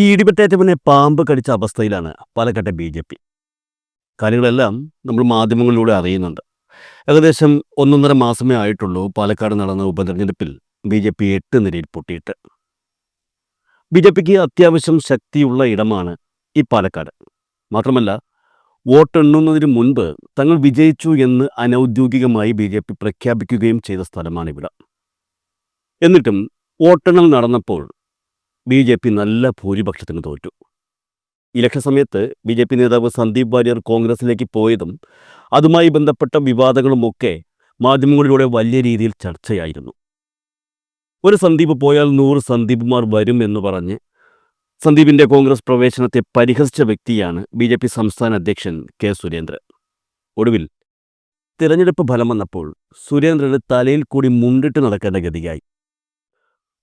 ഈ ഇടിപെട്ടേറ്റവനെ പാമ്പ് കടിച്ച അവസ്ഥയിലാണ് പാലക്കാട്ടെ ബി ജെ പി. കാര്യങ്ങളെല്ലാം നമ്മൾ മാധ്യമങ്ങളിലൂടെ അറിയുന്നുണ്ട്. ഏകദേശം ഒന്നൊന്നര മാസമേ ആയിട്ടുള്ളൂ പാലക്കാട് നടന്ന ഉപതെരഞ്ഞെടുപ്പിൽ ബി ജെ പി എട്ട് നിരയിൽ പൊട്ടിയിട്ട്. ബി ജെ പിക്ക് അത്യാവശ്യം ശക്തിയുള്ള ഇടമാണ് ഈ പാലക്കാട്. മാത്രമല്ല വോട്ടെണ്ണുന്നതിന് മുൻപ് തങ്ങൾ വിജയിച്ചു എന്ന് അനൗദ്യോഗികമായി ബി ജെ പി പ്രഖ്യാപിക്കുകയും ചെയ്ത സ്ഥലമാണിവിടെ. എന്നിട്ടും വോട്ടെണ്ണൽ നടന്നപ്പോൾ ബി ജെ പി നല്ല ഭൂരിപക്ഷത്തിന് തോറ്റു. ഇലക്ഷൻ സമയത്ത് ബി ജെ പി നേതാവ് സന്ദീപ് വാര്യർ കോൺഗ്രസിലേക്ക് പോയതും അതുമായി ബന്ധപ്പെട്ട വിവാദങ്ങളുമൊക്കെ മാധ്യമങ്ങളിലൂടെ വലിയ രീതിയിൽ ചർച്ചയായിരുന്നു. ഒരു സന്ദീപ് പോയാൽ നൂറ് സന്ദീപ്മാർ വരും എന്ന് പറഞ്ഞ് സന്ദീപിന്റെ കോൺഗ്രസ് പ്രവേശനത്തെ പരിഹസിച്ച വ്യക്തിയാണ് ബി ജെ പി സംസ്ഥാന അധ്യക്ഷൻ കെ സുരേന്ദ്രൻ. ഒടുവിൽ തിരഞ്ഞെടുപ്പ് ഫലം വന്നപ്പോൾ സുരേന്ദ്രന് തലയിൽ കൂടി മുണ്ടിട്ട് നടക്കേണ്ട ഗതിയായി.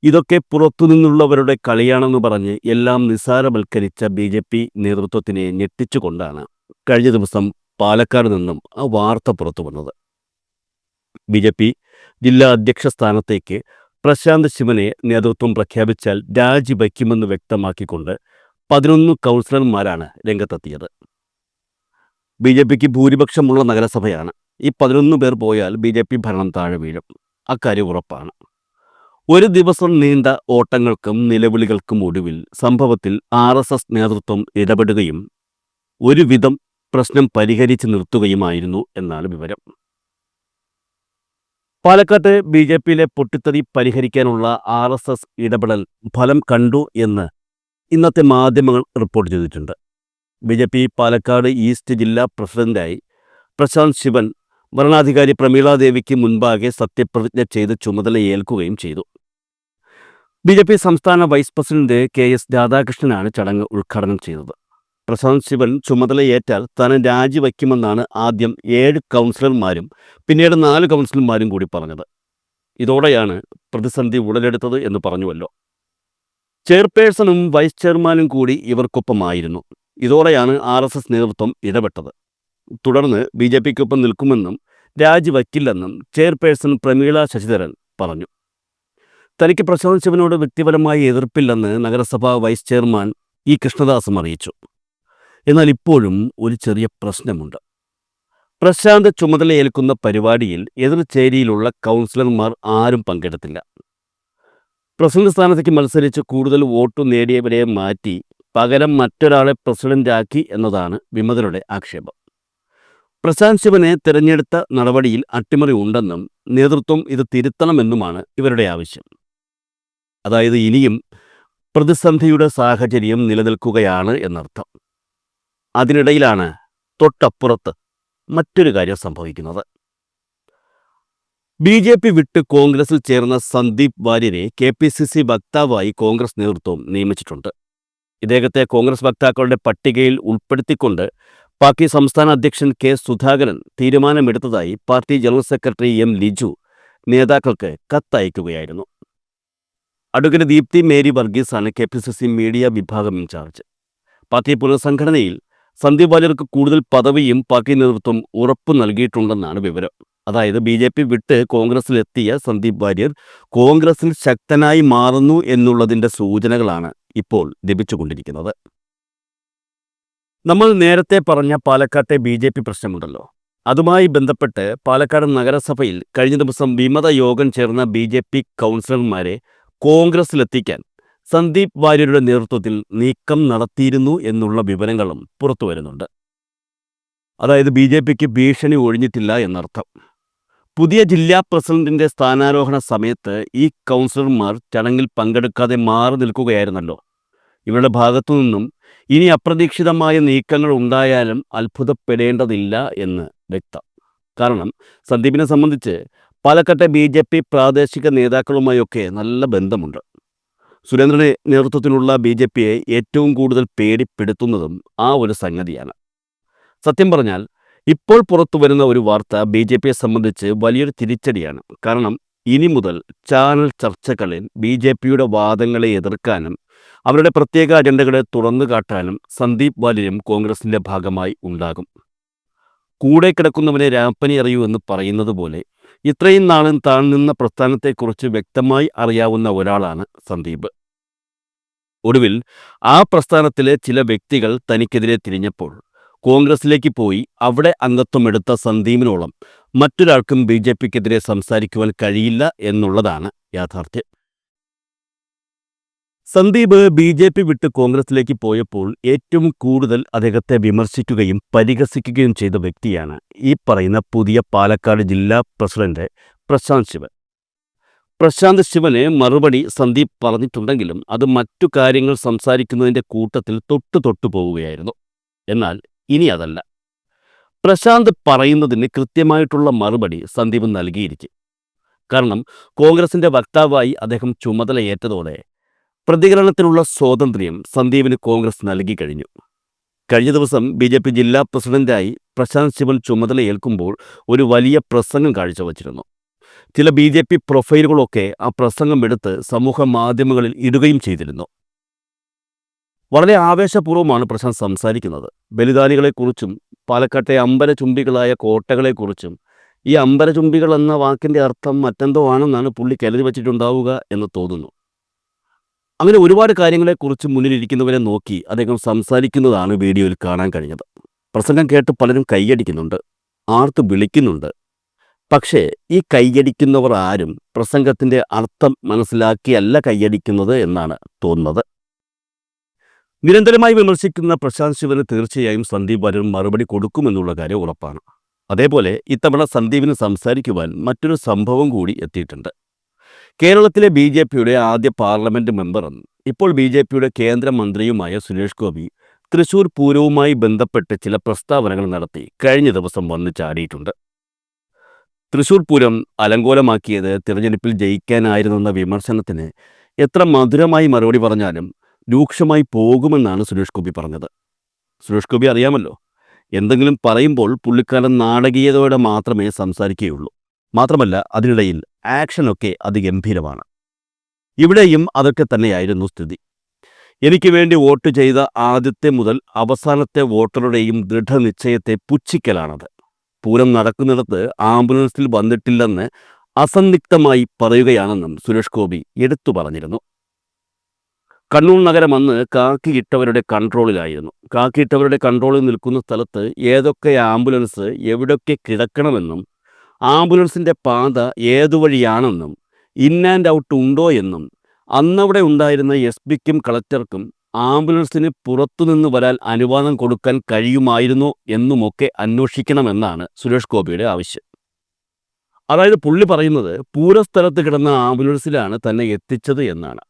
ഇതൊക്കെ പുറത്തുനിന്നുള്ളവരുടെ കളിയാണെന്ന് പറഞ്ഞ് എല്ലാം നിസ്സാരവൽക്കരിച്ച ബി ജെ പി നേതൃത്വത്തിനെ ഞെട്ടിച്ചുകൊണ്ടാണ് കഴിഞ്ഞ ദിവസം പാലക്കാട് നിന്നും ആ വാർത്ത പുറത്തു വന്നത്. ബി ജെ പി ജില്ലാ അധ്യക്ഷ സ്ഥാനത്തേക്ക് പ്രശാന്ത് ശിവനെ നേതൃത്വം പ്രഖ്യാപിച്ചാൽ രാജിവയ്ക്കുമെന്ന് വ്യക്തമാക്കിക്കൊണ്ട് പതിനൊന്ന് കൗൺസിലർമാരാണ് രംഗത്തെത്തിയത്. ബി ജെ പിക്ക് ഭൂരിപക്ഷമുള്ള നഗരസഭയാണ്. ഈ പതിനൊന്ന് പേർ പോയാൽ ബി ജെ പി ഭരണം താഴെ വീഴും. അക്കാര്യം ഉറപ്പാണ്. ഒരു ദിവസം നീണ്ട ഓട്ടങ്ങൾക്കും നിലവിളികൾക്കും ഒടുവിൽ സംഭവത്തിൽ ആർ എസ് എസ് നേതൃത്വം ഇടപെടുകയും ഒരുവിധം പ്രശ്നം പരിഹരിച്ചു നിർത്തുകയുമായിരുന്നു എന്നാണ് വിവരം. പാലക്കാട്ട് ബി ജെ പിയിലെ പൊട്ടിത്തെറി പരിഹരിക്കാനുള്ള ആർ എസ് എസ് ഇടപെടൽ ഫലം കണ്ടു എന്ന് ഇന്നത്തെ മാധ്യമങ്ങൾ റിപ്പോർട്ട് ചെയ്തിട്ടുണ്ട്. B J P Palakkad east ജില്ലാ പ്രസിഡന്റായി പ്രശാന്ത് ശിവൻ ഭരണാധികാരി പ്രമീളാദേവിക്ക് മുൻപാകെ സത്യപ്രതിജ്ഞ ചെയ്ത് ചുമതലയേൽക്കുകയും ചെയ്തു. ബി ജെ പി സംസ്ഥാന വൈസ് പ്രസിഡന്റ് കെ എസ് രാധാകൃഷ്ണനാണ് ചടങ്ങ് ഉദ്ഘാടനം ചെയ്തത്. പ്രശാന്ത് ശിവൻ ചുമതലയേറ്റാൽ താൻ രാജിവയ്ക്കുമെന്നാണ് ആദ്യം ഏഴ് കൗൺസിലർമാരും പിന്നീട് നാല് കൗൺസിലർമാരും കൂടി പറഞ്ഞത്. ഇതോടെയാണ് പ്രതിസന്ധി ഉടലെടുത്തത് എന്ന് പറഞ്ഞുവല്ലോ. ചെയർപേഴ്സണും വൈസ് ചെയർമാനും കൂടി ഇവർക്കൊപ്പമായിരുന്നു. ഇതോടെയാണ് ആർ എസ് എസ് നേതൃത്വം ഇടപെട്ടത്. തുടർന്ന് ബി ജെ പിക്കൊപ്പം നിൽക്കുമെന്നും രാജിവയ്ക്കില്ലെന്നും ചെയർപേഴ്സൺ പ്രമീള ശശിധരൻ പറഞ്ഞു. തനിക്ക് പ്രശാന്ത് ശിവനോട് വ്യക്തിപരമായി എതിർപ്പില്ലെന്ന് നഗരസഭാ വൈസ് ചെയർമാൻ ഇ കൃഷ്ണദാസും അറിയിച്ചു. എന്നാൽ ഇപ്പോഴും ഒരു ചെറിയ പ്രശ്നമുണ്ട്. പ്രശാന്ത് ചുമതലയേൽക്കുന്ന പരിപാടിയിൽ എതിർചേരിയിലുള്ള കൗൺസിലർമാർ ആരും പങ്കെടുത്തില്ല. പ്രസിഡന്റ് സ്ഥാനത്തേക്ക് മത്സരിച്ച് കൂടുതൽ വോട്ട് നേടിയവരെ മാറ്റി പകരം മറ്റൊരാളെ പ്രസിഡന്റാക്കി എന്നതാണ് വിമതരുടെ ആക്ഷേപം. പ്രശാന്ത് ശിവനെ തിരഞ്ഞെടുത്ത നടപടിയിൽ അട്ടിമറി ഉണ്ടെന്നും നേതൃത്വം ഇത് തിരുത്തണമെന്നുമാണ് ഇവരുടെ ആവശ്യം. അതായത് ഇനിയും പ്രതിസന്ധിയുടെ സാഹചര്യം നിലനിൽക്കുകയാണ് എന്നർത്ഥം. അതിനിടയിലാണ് തൊട്ടപ്പുറത്ത് മറ്റൊരു കാര്യം സംഭവിക്കുന്നത്. ബി ജെ പി വിട്ട് കോൺഗ്രസിൽ ചേർന്ന സന്ദീപ് വാര്യരെ കെ പി സി സി വക്താവായി കോൺഗ്രസ് നേതൃത്വം നിയമിച്ചിട്ടുണ്ട്. ഇദ്ദേഹത്തെ കോൺഗ്രസ് വക്താക്കളുടെ പട്ടികയിൽ ഉൾപ്പെടുത്തിക്കൊണ്ട് പാർട്ടി സംസ്ഥാന അധ്യക്ഷൻ K Sudhakaran തീരുമാനമെടുത്തതായി party general secretary M Liju നേതാക്കൾക്ക് കത്തയക്കുകയായിരുന്നു. Advocate Deepthi Mary വർഗീസാണ് K P C C media വിഭാഗം ഇൻചാർജ് പാർട്ടി പുനഃസംഘടനയിൽ സന്ദീപ് വാര്യർക്ക് കൂടുതൽ പദവിയും പാർട്ടി നേതൃത്വം ഉറപ്പു നൽകിയിട്ടുണ്ടെന്നാണ് വിവരം. അതായത് ബി ജെ പി വിട്ട് കോൺഗ്രസിലെത്തിയ സന്ദീപ് വാര്യർ കോൺഗ്രസിൽ ശക്തനായി മാറുന്നു എന്നുള്ളതിന്റെ സൂചനകളാണ് ഇപ്പോൾ ലഭിച്ചുകൊണ്ടിരിക്കുന്നത്. നമ്മൾ നേരത്തെ പറഞ്ഞ പാലക്കാട്ടെ ബി ജെ പി പ്രശ്നമുണ്ടല്ലോ. അതുമായി ബന്ധപ്പെട്ട് പാലക്കാട് നഗരസഭയിൽ കഴിഞ്ഞ ദിവസം വിമത യോഗം ചേർന്ന ബി ജെ പി കൗൺസിലർമാരെ കോൺഗ്രസിലെത്തിക്കാൻ സന്ദീപ് വാര്യരുടെ നേതൃത്വത്തിൽ നീക്കം നടത്തിയിരുന്നു എന്നുള്ള വിവരങ്ങളും പുറത്തു വരുന്നുണ്ട് അതായത് ബി ജെ പിക്ക് ഭീഷണി ഒഴിഞ്ഞിട്ടില്ല എന്നർത്ഥം. പുതിയ ജില്ലാ പ്രസിഡന്റിന്റെ സ്ഥാനാരോഹണ സമയത്ത് ഈ കൗൺസിലർമാർ ചടങ്ങിൽ പങ്കെടുക്കാതെ മാറി നിൽക്കുകയായിരുന്നല്ലോ. ഇവരുടെ ഭാഗത്തു നിന്നും ഇനി അപ്രതീക്ഷിതമായ നീക്കങ്ങൾ ഉണ്ടായാലും അത്ഭുതപ്പെടേണ്ടതില്ല എന്ന് വ്യക്തം. കാരണം സന്ദീപിനെ സംബന്ധിച്ച് പാലക്കാട്ടെ ബി ജെ പി പ്രാദേശിക നേതാക്കളുമായൊക്കെ നല്ല ബന്ധമുണ്ട്. സുരേന്ദ്രന്റെ നേതൃത്വത്തിലുള്ള ബി ജെ പിയെ ഏറ്റവും കൂടുതൽ പേടിപ്പെടുത്തുന്നതും ആ ഒരു സംഗതിയാണ്. സത്യം പറഞ്ഞാൽ ഇപ്പോൾ പുറത്തു വരുന്ന ഒരു വാർത്ത ബി ജെ പിയെ സംബന്ധിച്ച് വലിയൊരു തിരിച്ചടിയാണ്. കാരണം ഇനി മുതൽ ചാനൽ ചർച്ചകളിൽ ബി ജെ പിയുടെ വാദങ്ങളെ എതിർക്കാനും അവരുടെ പ്രത്യേക അജണ്ടകളെ തുറന്നു കാട്ടാനും സന്ദീപ് വാലിയും കോൺഗ്രസിന്റെ ഭാഗമായി ഉണ്ടാകും. കൂടെ കിടക്കുന്നവനെ രാപ്പനി അറിയൂ എന്ന് പറയുന്നത് പോലെ ഇത്രയും നാളും താൻ നിന്ന പ്രസ്ഥാനത്തെക്കുറിച്ച് വ്യക്തമായി അറിയാവുന്ന ഒരാളാണ് സന്ദീപ്. ഒടുവിൽ ആ പ്രസ്ഥാനത്തിലെ ചില വ്യക്തികൾ തനിക്കെതിരെ തിരിഞ്ഞപ്പോൾ കോൺഗ്രസിലേക്ക് പോയി അവിടെ അംഗത്വമെടുത്ത സന്ദീപിനോളം മറ്റൊരാൾക്കും ബി ജെ പിക്കെതിരെ സംസാരിക്കുവാൻ കഴിയില്ല എന്നുള്ളതാണ് യാഥാർത്ഥ്യം. സന്ദീപ് ബി ജെ പി വിട്ട് കോൺഗ്രസിലേക്ക് പോയപ്പോൾ ഏറ്റവും കൂടുതൽ അദ്ദേഹത്തെ വിമർശിക്കുകയും പരിഹസിക്കുകയും ചെയ്ത വ്യക്തിയാണ് ഈ പറയുന്ന പുതിയ പാലക്കാട് ജില്ലാ പ്രസിഡന്റ് പ്രശാന്ത് ശിവൻ. പ്രശാന്ത് ശിവന് മറുപടി സന്ദീപ് പറഞ്ഞിട്ടുണ്ടെങ്കിലും അത് മറ്റു കാര്യങ്ങൾ സംസാരിക്കുന്നതിന്റെ കൂട്ടത്തിൽ തൊട്ടു തൊട്ടു പോവുകയായിരുന്നു. എന്നാൽ ഇനി അതല്ല. പ്രശാന്ത് പറയുന്നതിന് കൃത്യമായിട്ടുള്ള മറുപടി സന്ദീപ് നൽകിയിരിക്കും. കാരണം കോൺഗ്രസിന്റെ വക്താവായി അദ്ദേഹം ചുമതലയേറ്റതോടെ പ്രതികരണത്തിനുള്ള സ്വാതന്ത്ര്യം സന്ദീപിന് കോൺഗ്രസ് നൽകി കഴിഞ്ഞു. കഴിഞ്ഞ ദിവസം ബി ജെ പി ജില്ലാ പ്രസിഡന്റായി പ്രശാന്ത് ശിവൻ ചുമതല ഏൽക്കുമ്പോൾ ഒരു വലിയ പ്രസംഗം കാഴ്ചവച്ചിരുന്നു. ചില ബി ജെ പി പ്രൊഫൈലുകളൊക്കെ ആ പ്രസംഗം എടുത്ത് സമൂഹ മാധ്യമങ്ങളിൽ ഇടുകയും ചെയ്തിരുന്നു. വളരെ ആവേശപൂർവമാണ് പ്രശാന്ത് സംസാരിക്കുന്നത്. ബലിദാനികളെക്കുറിച്ചും പാലക്കാട്ടെ അമ്പരചുംബികളായ കോട്ടകളെക്കുറിച്ചും ഈ അമ്പരചുംബികൾ എന്ന വാക്കിന്റെ അർത്ഥം മറ്റെന്തോ ആണെന്നാണ് പുള്ളി കരുതി വച്ചിട്ടുണ്ടാവുക എന്ന് തോന്നുന്നു. അങ്ങനെ ഒരുപാട് കാര്യങ്ങളെക്കുറിച്ച് മുന്നിലിരിക്കുന്നവരെ നോക്കി അദ്ദേഹം സംസാരിക്കുന്നതാണ് വീഡിയോയിൽ കാണാൻ കഴിഞ്ഞത്. പ്രസംഗം കേട്ട് പലരും കൈയടിക്കുന്നുണ്ട് ആർത്ത് വിളിക്കുന്നുണ്ട്. പക്ഷേ ഈ കൈയടിക്കുന്നവർ ആരും പ്രസംഗത്തിന്റെ അർത്ഥം മനസ്സിലാക്കിയല്ല കൈയടിക്കുന്നത് എന്നാണ് തോന്നുന്നത്. നിരന്തരമായി വിമർശിക്കുന്ന പ്രശാന്ത് ശിവന് തീർച്ചയായും സന്ദീപ് വരൻ മറുപടി കൊടുക്കുമെന്നുള്ള കാര്യം ഉറപ്പാണ്. അതേപോലെ ഇത്തവണ സന്ദീപിന് സംസാരിക്കുവാൻ മറ്റൊരു സംഭവം കൂടി എത്തിയിട്ടുണ്ട്. കേരളത്തിലെ ബി ജെ പിയുടെ ആദ്യ പാർലമെന്റ് മെമ്പറും ഇപ്പോൾ ബി ജെ പിയുടെ കേന്ദ്രമന്ത്രിയുമായ സുരേഷ് ഗോപി തൃശൂർ പൂരവുമായി ബന്ധപ്പെട്ട് ചില പ്രസ്താവനകൾ നടത്തി കഴിഞ്ഞ ദിവസം വന്നു ചാടിയിട്ടുണ്ട്. തൃശൂർ പൂരം അലങ്കോലമാക്കിയത് തിരഞ്ഞെടുപ്പിൽ ജയിക്കാനായിരുന്നെന്ന വിമർശനത്തിന് എത്ര മധുരമായി മറുപടി പറഞ്ഞാലും രൂക്ഷമായി പോകുമെന്നാണ് സുരേഷ് ഗോപി പറഞ്ഞത്. സുരേഷ് ഗോപി അറിയാമല്ലോ എന്തെങ്കിലും പറയുമ്പോൾ പുള്ളിക്കാരൻ നാടകീയതയോടെ മാത്രമേ സംസാരിക്കുകയുള്ളൂ. മാത്രമല്ല അതിനിടയിൽ ആക്ഷനൊക്കെ അതിഗംഭീരമാണ് ഇവിടെയും അതൊക്കെ തന്നെയായിരുന്നു സ്ഥിതി. എനിക്ക് വേണ്ടി വോട്ട് ചെയ്ത ആദ്യത്തെ മുതൽ അവസാനത്തെ വോട്ടറുടെയും ദൃഢനിശ്ചയത്തെ പുച്ഛിക്കലാണത്. പൂരം നടക്കുന്നിടത്ത് ആംബുലൻസിൽ വന്നിട്ടില്ലെന്ന് അസന്നിഗ്ധമായി പറയുകയാണെന്നും സുരേഷ് ഗോപി എടുത്തു പറഞ്ഞിരുന്നു. കണ്ണൂർ നഗരം അന്ന് കാക്കിയിട്ടവരുടെ കൺട്രോളിലായിരുന്നു. കാക്കിയിട്ടവരുടെ കൺട്രോളിൽ നിൽക്കുന്ന സ്ഥലത്ത് ഏതൊക്കെ ആംബുലൻസ് എവിടൊക്കെ കിടക്കണമെന്നും ആംബുലൻസിന്റെ പാത ഏതുവഴിയാണെന്നും ഇൻ ആൻഡ് ഔട്ട് ഉണ്ടോ എന്നും അന്നവിടെ ഉണ്ടായിരുന്ന എസ് പിക്കും കളക്ടർക്കും ആംബുലൻസിന് പുറത്തുനിന്ന് വരാൻ അനുവാദം കൊടുക്കാൻ കഴിയുമായിരുന്നോ എന്നുമൊക്കെ അന്വേഷിക്കണമെന്നാണ് സുരേഷ് ഗോപിയുടെ ആവശ്യം. അതായത് പുള്ളി പറയുന്നത് പൂരസ്ഥലത്ത് കിടന്ന ആംബുലൻസിലാണ് തന്നെ എത്തിച്ചത് എന്നാണ്.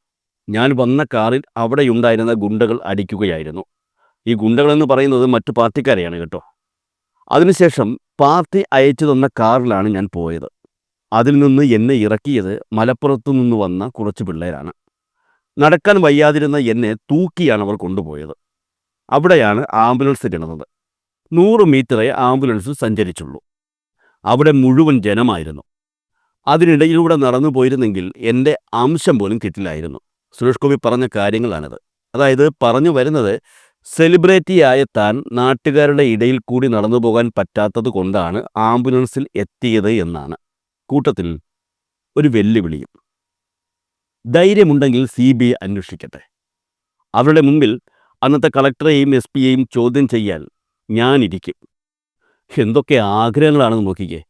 ഞാൻ വന്ന കാറിൽ അവിടെയുണ്ടായിരുന്ന ഗുണ്ടകൾ അടിക്കുകയായിരുന്നു. ഈ ഗുണ്ടകളെന്ന് പറയുന്നത് മറ്റു പാർട്ടിക്കാരെയാണ് കേട്ടോ. അതിനുശേഷം പാർട്ടി അയച്ചു തന്ന കാറിലാണ് ഞാൻ പോയത്. അതിൽ നിന്ന് എന്നെ ഇറക്കിയത് മലപ്പുറത്തു നിന്ന് വന്ന കുറച്ച് പിള്ളേരാണ്. നടക്കാൻ വയ്യാതിരുന്ന എന്നെ തൂക്കിയാണ് അവർ കൊണ്ടുപോയത്. അവിടെയാണ് ആംബുലൻസ് ഇടുന്നത് നൂറ് മീറ്ററേ ആംബുലൻസ് സഞ്ചരിച്ചുള്ളൂ. അവിടെ മുഴുവൻ ജനമായിരുന്നു. അതിനിടയിലൂടെ നടന്നു പോയിരുന്നെങ്കിൽ എന്റെ അംശം പോലും കിട്ടില്ലായിരുന്നു. സുരേഷ് ഗോപി പറഞ്ഞ കാര്യങ്ങളാണിത്. അതായത് പറഞ്ഞു വരുന്നത് സെലിബ്രിറ്റിയായ താൻ നാട്ടുകാരുടെ ഇടയിൽ കൂടി നടന്നു പോകാൻ പറ്റാത്തത് കൊണ്ടാണ് ആംബുലൻസിൽ എത്തിയത് എന്നാണ്. കൂട്ടത്തിൽ ഒരു വെല്ലുവിളിയും. ധൈര്യമുണ്ടെങ്കിൽ സി ബി ഐ അന്വേഷിക്കട്ടെ. അവരുടെ മുമ്പിൽ അന്നത്തെ കളക്ടറെയും എസ് പിയെയും ചോദ്യം ചെയ്യാൻ ഞാനിരിക്കും. എന്തൊക്കെ ആഗ്രഹങ്ങളാണെന്ന് നോക്കിക്കേ.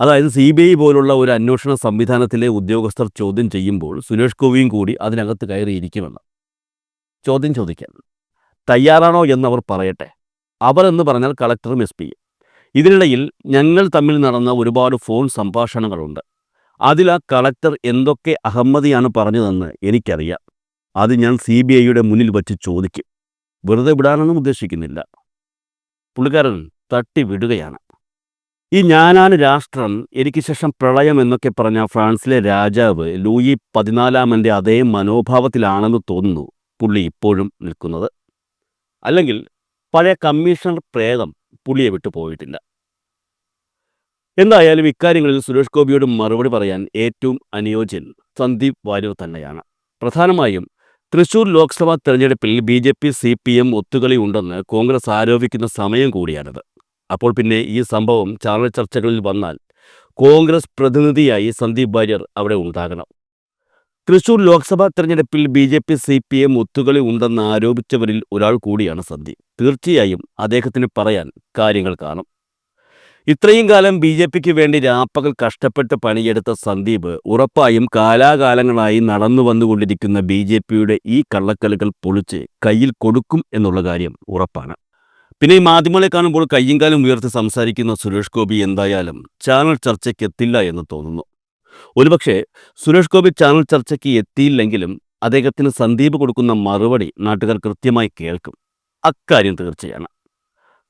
അതായത് സി ബി ഐ പോലുള്ള ഒരു അന്വേഷണ സംവിധാനത്തിലെ ഉദ്യോഗസ്ഥർ ചോദ്യം ചെയ്യുമ്പോൾ സുരേഷ് ഗോപിയും കൂടി അതിനകത്ത് കയറിയിരിക്കുമെന്ന്. ചോദ്യം ചോദിക്കാൻ. തയ്യാറാണോ എന്നവർ പറയട്ടെ. അവർ എന്ന് പറഞ്ഞാൽ കളക്ടറും എസ് പിയും. ഇതിനിടയിൽ ഞങ്ങൾ തമ്മിൽ നടന്ന ഒരുപാട് ഫോൺ സംഭാഷണങ്ങളുണ്ട്. അതിൽ ആ കളക്ടർ എന്തൊക്കെ അഹമ്മദിയാണ് പറഞ്ഞതെന്ന് എനിക്കറിയാം. അത് ഞാൻ സി ബി ഐയുടെ മുന്നിൽ വച്ച് ചോദിക്കും. വെറുതെ വിടാനൊന്നും ഉദ്ദേശിക്കുന്നില്ല. പുള്ളിക്കാരൻ തട്ടി വിടുകയാണ്. ഈ ഞാനാണ് രാഷ്ട്രം എനിക്ക് ശേഷം പ്രളയം എന്നൊക്കെ പറഞ്ഞ ഫ്രാൻസിലെ രാജാവ് ലൂയി പതിനാലാമന്റെ അതേ മനോഭാവത്തിലാണെന്ന് തോന്നുന്നു പുള്ളി ഇപ്പോഴും നിൽക്കുന്നത്. അല്ലെങ്കിൽ പഴയ കമ്മീഷണർ പ്രേതം പുളിയെ വിട്ടു പോയിട്ടില്ല. എന്തായാലും ഇക്കാര്യങ്ങളിൽ സുരേഷ് ഗോപിയോട് മറുപടി പറയാൻ ഏറ്റവും അനുയോജ്യൻ സന്ദീപ് വാര്യർ തന്നെയാണ്. പ്രധാനമായും തൃശൂർ ലോക്സഭാ തെരഞ്ഞെടുപ്പിൽ B J P C P M ഒത്തുകളി ഉണ്ടെന്ന് കോൺഗ്രസ് ആരോപിക്കുന്ന സമയം കൂടിയാണിത്. അപ്പോൾ പിന്നെ ഈ സംഭവം ചാനൽ ചർച്ചകളിൽ വന്നാൽ കോൺഗ്രസ് പ്രതിനിധിയായി സന്ദീപ് വാര്യർ അവിടെ ഉണ്ടാകണം. തൃശൂർ ലോക്സഭാ തെരഞ്ഞെടുപ്പിൽ B J P C P M ഒത്തുകളി ഉണ്ടെന്ന് ആരോപിച്ചവരിൽ ഒരാൾ കൂടിയാണ് സന്ദീപ്. തീർച്ചയായും അദ്ദേഹത്തിന് പറയാൻ കാര്യങ്ങൾ കാണും. ഇത്രയും കാലം ബി ജെ പിക്ക് വേണ്ടി രാപ്പകൽ കഷ്ടപ്പെട്ട് പണിയെടുത്ത സന്ദീപ് ഉറപ്പായും കാലാകാലങ്ങളായി നടന്നു വന്നുകൊണ്ടിരിക്കുന്ന ബി ജെ പിയുടെ ഈ കള്ളക്കല്ലുകൾ പൊളിച്ച് കയ്യിൽ കൊടുക്കും എന്നുള്ള കാര്യം ഉറപ്പാണ്. പിന്നെ ഈ മാധ്യമങ്ങളെ കാണുമ്പോൾ കയ്യും കാലം ഉയർത്തി സംസാരിക്കുന്ന സുരേഷ് ഗോപി എന്തായാലും ചാനൽ ചർച്ചയ്ക്ക് എത്തില്ല എന്ന് തോന്നുന്നു. ഒരുപക്ഷെ സുരേഷ് ഗോപി ചാനൽ ചർച്ചയ്ക്ക് എത്തിയില്ലെങ്കിലും അദ്ദേഹത്തിന് സന്ദീപ് കൊടുക്കുന്ന മറുപടി നാട്ടുകാർ കൃത്യമായി കേൾക്കും. അക്കാര്യം തീർച്ചയാണ്.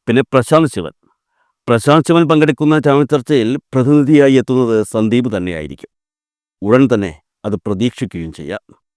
പിന്നെ പ്രശാന്ത് ശിവൻ. പ്രശാന്ത് ശിവൻ പങ്കെടുക്കുന്ന ചാനൽ ചർച്ചയിൽ പ്രതിനിധിയായി എത്തുന്നത് സന്ദീപ് തന്നെയായിരിക്കും. ഉടൻ തന്നെ അത് പ്രതീക്ഷിക്കുകയും ചെയ്യാം.